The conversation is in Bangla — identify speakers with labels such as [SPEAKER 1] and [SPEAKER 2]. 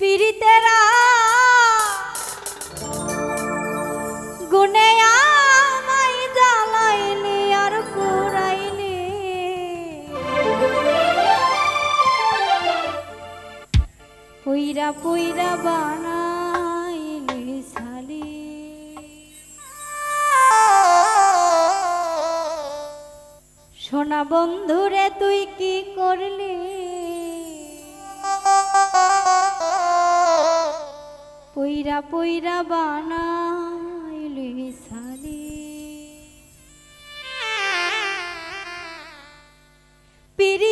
[SPEAKER 1] পিরিতেরা গুনে আমায় জ্বালাইলি আর পুরাইলি। পুইরা পুইরা বানাইলি সালি সোনা বন্ধুরে তুই কি করলি? পুইরা পুইরা বানাইলি সালি। পিরিতেরা